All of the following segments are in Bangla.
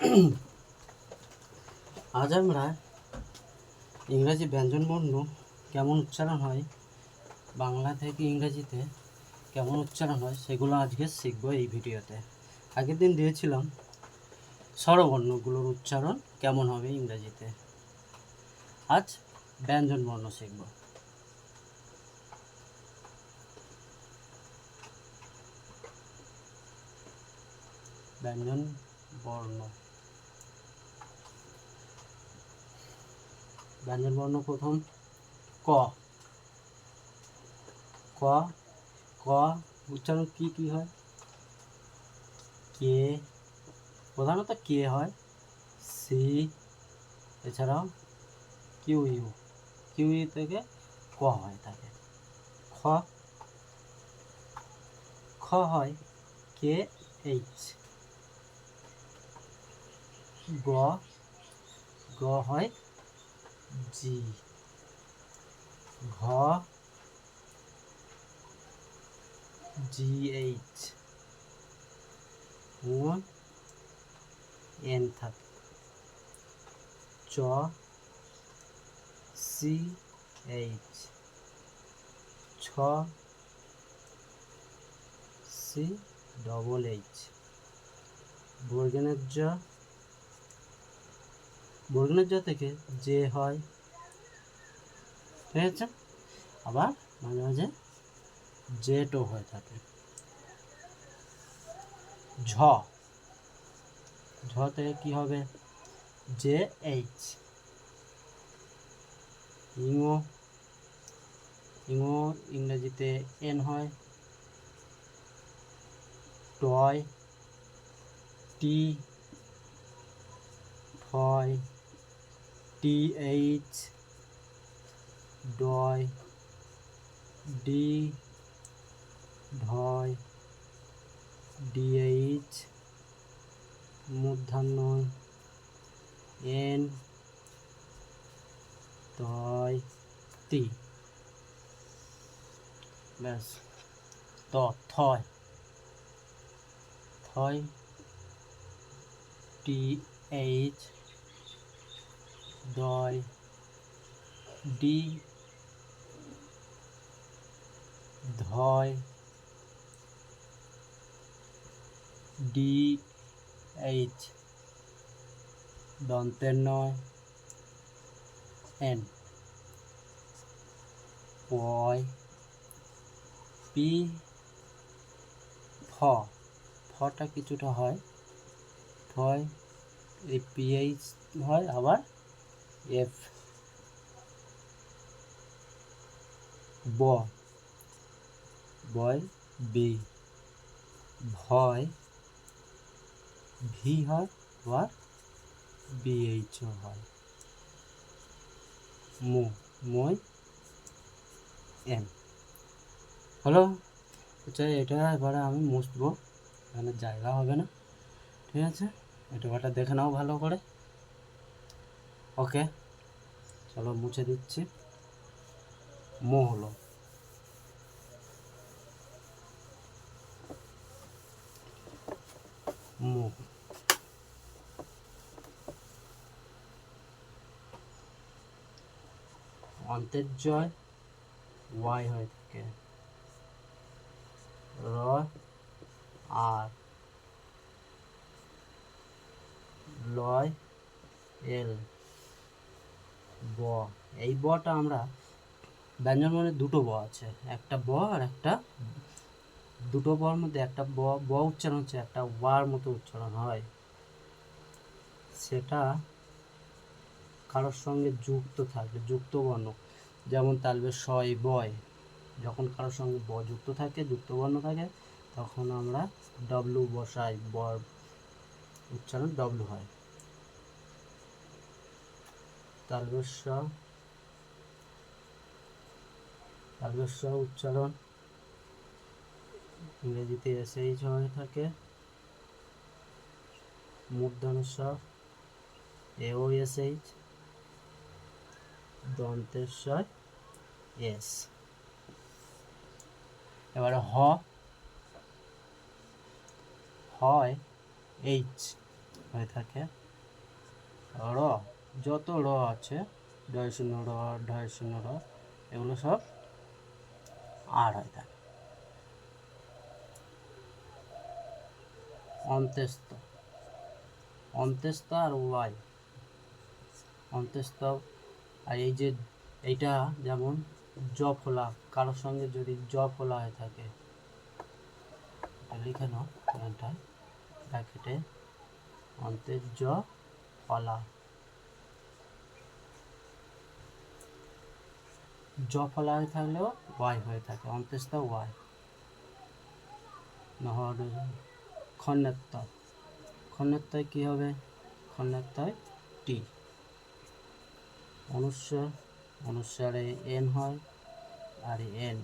আজ আমরা ইংরাজি ব্যঞ্জনবর্ণ কেমন উচ্চারণ হয়, বাংলা থেকে ইংরেজিতে কেমন উচ্চারণ হয় সেগুলো আজকে শিখব এই ভিডিওতে। আগের দিন দিয়েছিলাম স্বরবর্ণগুলোর উচ্চারণ কেমন হবে ইংরেজিতে। আজ ব্যঞ্জনবর্ণ শিখব। ব্যঞ্জন বর্ণ। ব্যঞ্জন বর্ণ প্রথম ক। ক ক, উচ্চারণ কি কি হয়? কে, প্রধানত কে হয়? সি, এছাড়াও কিউ ইউ কিউ ইউ থেকে ক হয় থাকে খ খ হয় কে, এইচ। গ গ হয় জি। ঘ। জি এইচ ও এন থাকে। চ। সি এইচ ছ। সি ডবল এইচ বর্গেনের জ। বর্গেনের জ থেকে যে হয়, ঠিক আছে? আবার মাঝে মাঝে জেটও হয়ে থাকে। ঝ। ঝ থেকে কি হবে? J H. ইংও ইংও ইংরেজিতে এন হয়। টয়, টি, ফয়। টি এইচ ডয় ডি ঢয় ডিএইচ মূর্ধান্য এন তয় তি ব্যাস, ত, থয়। থয় টি এইচ দয়। ডি। ধয়। ডি। এইচ। দন্তের নয়। এন। পয় পি। ফ। ফটা কিছুটা হয়। হয় এই পিএইচ হয়, আবার এফ ব বয় বি ভয় ভি হয় আবার বিএইচও হয়. মো মই এম হলো আচ্ছা এটা এবারে আমি মুছবো। এখানে জায়গা হবে না। ঠিক আছে? এটা দেখে নাও ভালো করে। ওকে, চলো মুছে দিচ্ছি। মো হলো। মো জয়, ওয়াই হয়ে থাকে। র, আর। লয়, এল। ব। এই বটা আমরা ব্যঞ্জন মানে দুটো ব আছে, একটা ব আর একটা দুটো বর মধ্যে একটা ব ব উচ্চারণ হচ্ছে, একটা ওয়ার মতো উচ্চারণ হয়। সেটা কারোর সঙ্গে যুক্ত থাকবে যুক্ত বর্ণ। যেমন তালবে সয় বয়। যখন কারোর সঙ্গে ব যুক্ত থাকে, যুক্ত বর্ণ থাকে, তখন আমরা ডব্লু বসাই বর উচ্চারণ ডব্লু হয়। তালবেশ্ব তালবেশ্ব উচ্চারণ ইংরেজিতে এসএইচ হয়ে থাকে। মূর্ধনেশ্বর এও এসএইচ দন্তেশ্বর এস। এবারে হ। হয় এইচ হয়ে থাকে। র। যত র আছে ঢয় শূন্য র ঢয় শূন্য র, এগুলো সব আর হয়ে থাকে অন্ত্যেস্ত। অন্ত্যেস্ত আর ওয়াই। অন্ত্যেস্ত, আর এই যে এইটা যেমন জ ফোলা, কারোর সঙ্গে যদি জ ফোলা হয়ে থাকে লিখে নাও এখানটায় ব্র্যাকেটে অন্তের জ ফলা। জ ফলা হয়ে থাকলেও ওয়াই হয়ে থাকে অন্ত্যেস্ত ওয়াই। নহলে খন্ডাত্ম খন্ডাত্ময় কী হবে? খন্ডাত্ময় টি। অনুস্বার অনুসারে এন হয়, আর এন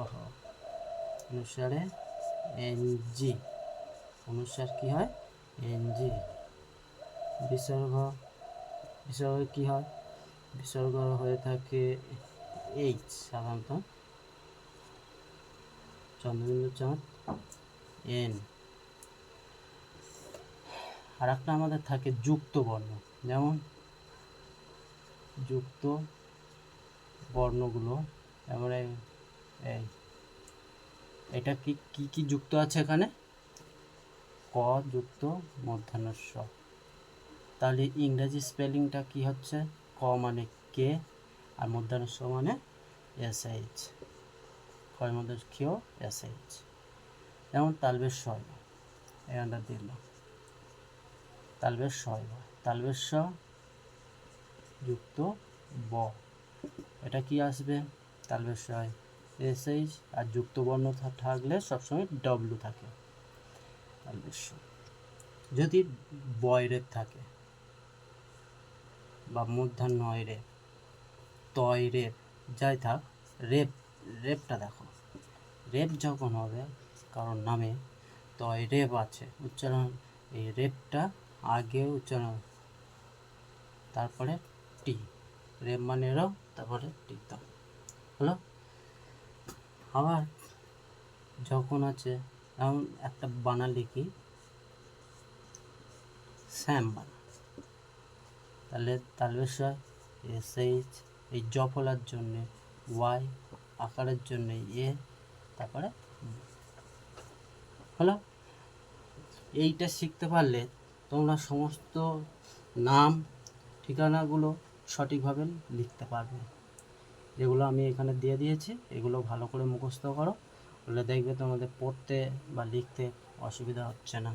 ওহ। অনুসারে এন জি। অনুসার কি হয়? N G. বিসর্গ বিসর্গ কি হয়? বিসর্গ হয়ে থাকে এইচ সাধারণত। চন্দ্রবিন্দু চাঁদ এন আর একটা আমাদের থাকে যুক্ত বর্ণ, যেমন যুক্ত বর্ণগুলো, যেমন এই এটা কি কি কি যুক্ত আছে এখানে? ক যুক্ত মধ্যাহ্নস্ব তাহলে ইংরেজি স্পেলিংটা কি হচ্ছে? ক মানে কে আর মধ্যাহ্নস্ব মানে এস এইচ ক্ষয় মধ্যে কেও এস এইচ যেমন তালবের শয় এখানটা দিলাম। তালবের শয় তালবের স যুক্ত ব। এটা কি আসবে? তালবের সহায় এস এইচ আর যুক্ত বর্ণ থাকলে সবসময় ডব্লু থাকে। তালবের স যদি বয় রেপ থাকে বা মধ্যাহ্ন রে তয় রেপ যাই থাক, রেপ, রেপটা দেখো। রেপ যখন হবে, কারণ নামে তয় রেপ আছে, উচ্চারণ, এই রেপটা আগে উচ্চারণ, তারপরে টি। রেপ মানে র, তারপরে টি তো। হলো? আবার যখন আছে, এমন একটা বানা লিখি স্যাম বানা তাহলে তালবেশ্বর এস এইচ এই জ ফলার জন্যে ওয়াই আকারের জন্যে এ তারপরে হলো? এইটা শিখতে পারলে তোমরা সমস্ত নাম, ঠিকানাগুলো সঠিকভাবে লিখতে পারবে। যেগুলো আমি এখানে দিয়ে দিয়েছি, এগুলো ভালো করে মুখস্থ করো। বলে দেখবে তোমাদের পড়তে বা লিখতে অসুবিধা হচ্ছে না।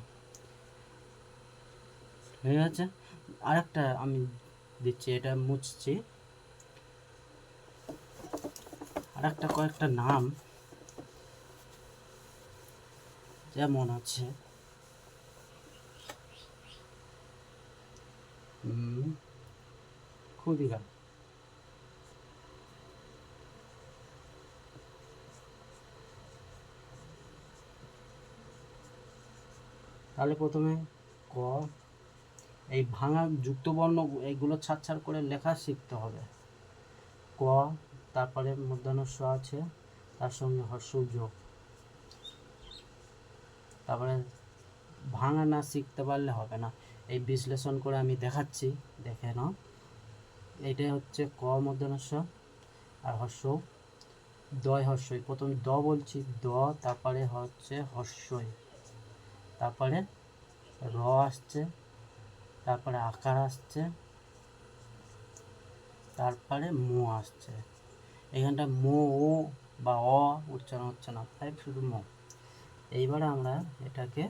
ঠিক আছে আরেকটা আমি দিচ্ছি, এটা মুছছি। আরেকটা কয়েকটা নাম যেমন আছে। ক্ষুদিকা তাহলে প্রথমে ক এই ভাঙা যুক্তবর্ণ এইগুলো ছাড় করে লেখা শিখতে হবে। ক, তারপরে মধ্যাহ্নস্ব আছে, তার সঙ্গে হর্ষ যোগ তারপরে ভাঙা না শিখতে পারলে হবে না। এই বিশ্লেষণ করে আমি দেখাচ্ছি, দেখে নাও। এইটাই হচ্ছে ক, মধ্যাহ্নস্ব আর হর্ষ। দয় হর্ষই প্রথম দ বলছি, দ, তারপরে হচ্ছে হর্ষই। তারপরে র আসছে তারপরে আকার আসছে, তারপরে মো আসছে। এখানটা মো, ও বা অ উচ্চারণ হচ্ছে না, তাই শুধু মো। এইবারে আমরা এটাকে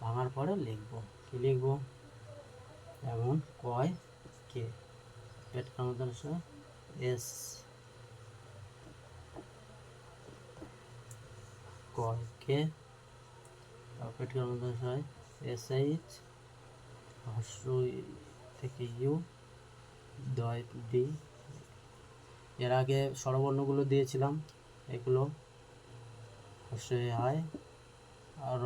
ভাঙার পরে লিখব। কি লিখব? যেমন কয় কে। পেট কামদার এস। কয় কে? পেট কামদার এস এইচ। থেকে ইউ দয় এর আগে স্বরবর্ণগুলো দিয়েছিলাম, এগুলো হর্ষে আয় আর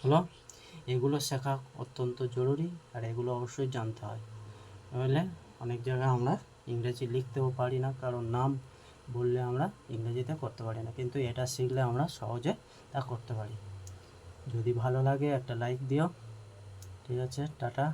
হলো এগুলো শেখা অত্যন্ত জরুরি আর এগুলো অবশ্যই জানতে হয়। নইলে অনেক জায়গায় আমরা ইংরেজি লিখতেও পারি না, কারণ নাম বললে আমরা ইংরেজিতে করতে পারি না, কিন্তু এটা শিখলে আমরা সহজে তা করতে পারি। যদি ভালো লাগে একটা লাইক দিও। ঠিক আছে, টাটা।